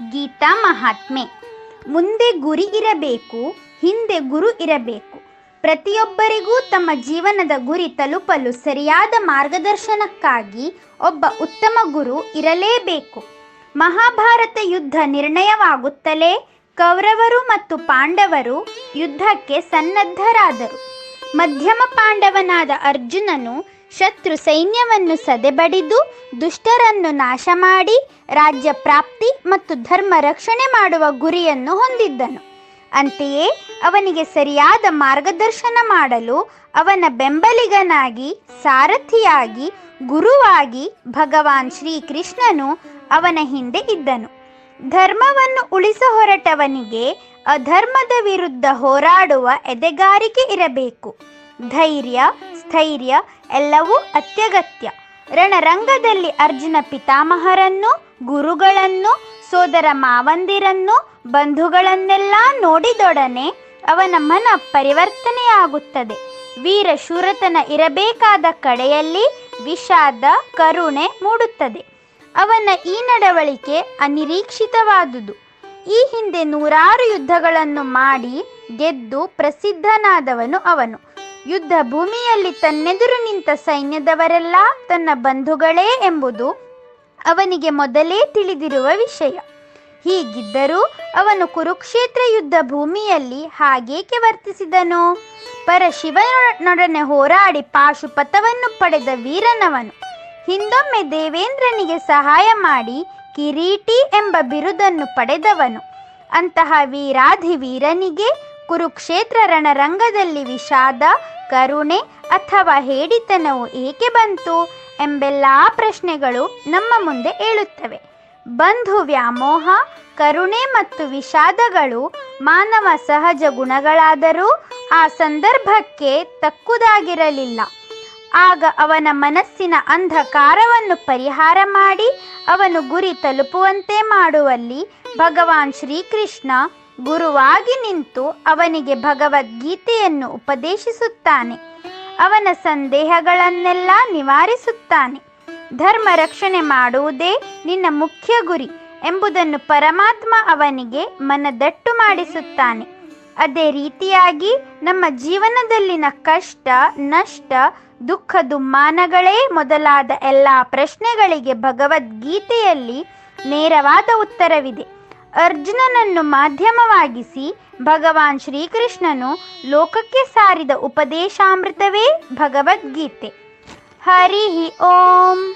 ಗೀತಾ ಮಹಾತ್ಮೆ. ಮುಂದೆ ಗುರಿ ಇರಬೇಕು, ಹಿಂದೆ ಗುರು ಇರಬೇಕು. ಪ್ರತಿಯೊಬ್ಬರಿಗೂ ತಮ್ಮ ಜೀವನದ ಗುರಿ ತಲುಪಲು ಸರಿಯಾದ ಮಾರ್ಗದರ್ಶನಕ್ಕಾಗಿ ಒಬ್ಬ ಉತ್ತಮ ಗುರು ಇರಲೇಬೇಕು. ಮಹಾಭಾರತ ಯುದ್ಧ ನಿರ್ಣಯವಾಗುತ್ತಲೇ ಕೌರವರು ಮತ್ತು ಪಾಂಡವರು ಯುದ್ಧಕ್ಕೆ ಸನ್ನದ್ಧರಾದರು. ಮಧ್ಯಮ ಪಾಂಡವನಾದ ಅರ್ಜುನನು ಶತ್ರು ಸೈನ್ಯವನ್ನು ಸದೆಬಡಿದು ದುಷ್ಟರನ್ನು ನಾಶ ಮಾಡಿ ರಾಜ್ಯ ಪ್ರಾಪ್ತಿ ಮತ್ತು ಧರ್ಮ ರಕ್ಷಣೆ ಮಾಡುವ ಗುರಿಯನ್ನು ಹೊಂದಿದ್ದನು. ಅಂತೆಯೇ ಅವನಿಗೆ ಸರಿಯಾದ ಮಾರ್ಗದರ್ಶನ ಮಾಡಲು ಅವನ ಬೆಂಬಲಿಗನಾಗಿ, ಸಾರಥಿಯಾಗಿ, ಗುರುವಾಗಿ ಭಗವಾನ್ ಶ್ರೀಕೃಷ್ಣನು ಅವನ ಹಿಂದೆ ಇದ್ದನು. ಧರ್ಮವನ್ನು ಉಳಿಸ ಹೊರಟವನಿಗೆ ಅಧರ್ಮದ ವಿರುದ್ಧ ಹೋರಾಡುವ ಎದೆಗಾರಿಕೆ ಇರಬೇಕು. ಧೈರ್ಯ, ಸ್ಥೈರ್ಯ ಎಲ್ಲವೂ ಅತ್ಯಗತ್ಯ. ರಣರಂಗದಲ್ಲಿ ಅರ್ಜುನ ಪಿತಾಮಹರನ್ನು, ಗುರುಗಳನ್ನು, ಸೋದರ ಮಾವಂದಿರನ್ನು, ಬಂಧುಗಳನ್ನೆಲ್ಲ ನೋಡಿದೊಡನೆ ಅವನ ಮನ ಪರಿವರ್ತನೆಯಾಗುತ್ತದೆ. ವೀರ ಶೂರತನ ಇರಬೇಕಾದ ಕಡೆಯಲ್ಲಿ ವಿಷಾದ, ಕರುಣೆ ಮೂಡುತ್ತದೆ. ಅವನ ಈ ನಡವಳಿಕೆ ಅನಿರೀಕ್ಷಿತವಾದುದು. ಈ ಹಿಂದೆ ನೂರಾರು ಯುದ್ಧಗಳನ್ನು ಮಾಡಿ ಗೆದ್ದು ಪ್ರಸಿದ್ಧನಾದವನು ಅವನು. ಯುದ್ಧ ಭೂಮಿಯಲ್ಲಿ ತನ್ನೆದುರು ನಿಂತ ಸೈನ್ಯದವರೆಲ್ಲ ತನ್ನ ಬಂಧುಗಳೇ ಎಂಬುದು ಅವನಿಗೆ ಮೊದಲೇ ತಿಳಿದಿರುವ ವಿಷಯ. ಹೀಗಿದ್ದರೂ ಅವನು ಕುರುಕ್ಷೇತ್ರ ಯುದ್ಧ ಭೂಮಿಯಲ್ಲಿ ಹಾಗೇಕೆ ವರ್ತಿಸಿದನು? ಪರಶಿವನೊಡನೆ ಹೋರಾಡಿ ಪಾಶುಪಥವನ್ನು ಪಡೆದ ವೀರನವನು. ಹಿಂದೊಮ್ಮೆ ದೇವೇಂದ್ರನಿಗೆ ಸಹಾಯ ಮಾಡಿ ಕಿರೀಟಿ ಎಂಬ ಬಿರುದನ್ನು ಪಡೆದವನು. ಅಂತಹ ವೀರಾಧಿ ವೀರನಿಗೆ ಕುರುಕ್ಷೇತ್ರ ರಣರಂಗದಲ್ಲಿ ವಿಷಾದ, ಕರುಣೆ ಅಥವಾ ಹೇಡಿತನವು ಏಕೆ ಬಂತು ಎಂಬೆಲ್ಲ ಪ್ರಶ್ನೆಗಳು ನಮ್ಮ ಮುಂದೆ ಏಳುತ್ತವೆ. ಬಂಧು ವ್ಯಾಮೋಹ, ಕರುಣೆ ಮತ್ತು ವಿಷಾದಗಳು ಮಾನವ ಸಹಜ ಗುಣಗಳಾದರೂ ಆ ಸಂದರ್ಭಕ್ಕೆ ತಕ್ಕುದಾಗಿರಲಿಲ್ಲ. ಆಗ ಅವನ ಮನಸ್ಸಿನ ಅಂಧಕಾರವನ್ನು ಪರಿಹಾರ ಮಾಡಿ ಅವನು ಗುರಿ ತಲುಪುವಂತೆ ಮಾಡುವಲ್ಲಿ ಭಗವಾನ್ ಶ್ರೀಕೃಷ್ಣ ಗುರುವಾಗಿ ನಿಂತು ಅವನಿಗೆ ಭಗವದ್ಗೀತೆಯನ್ನು ಉಪದೇಶಿಸುತ್ತಾನೆ. ಅವನ ಸಂದೇಹಗಳನ್ನೆಲ್ಲ ನಿವಾರಿಸುತ್ತಾನೆ. ಧರ್ಮ ರಕ್ಷಣೆ ಮಾಡುವುದೇ ನಿನ್ನ ಮುಖ್ಯ ಗುರಿ ಎಂಬುದನ್ನು ಪರಮಾತ್ಮ ಅವನಿಗೆ ಮನದಟ್ಟು ಮಾಡಿಸುತ್ತಾನೆ. ಅದೇ ರೀತಿಯಾಗಿ ನಮ್ಮ ಜೀವನದಲ್ಲಿನ ಕಷ್ಟ, ನಷ್ಟ ದುಃಖ ದುಮ್ಮಾನಗಳೇ ಮೊದಲಾದ ಎಲ್ಲ ಪ್ರಶ್ನೆಗಳಿಗೆ ಭಗವದ್ಗೀತೆಯಲ್ಲಿ ನೇರವಾದ ಉತ್ತರವಿದೆ. ಅರ್ಜುನನನ್ನು ಮಾಧ್ಯಮವಾಗಿಸಿ ಭಗವಾನ್ ಶ್ರೀಕೃಷ್ಣನು ಲೋಕಕ್ಕೆ ಸಾರಿದ ಉಪದೇಶಾಮೃತವೇ ಭಗವದ್ಗೀತೆ. ಹರಿ ಓಂ.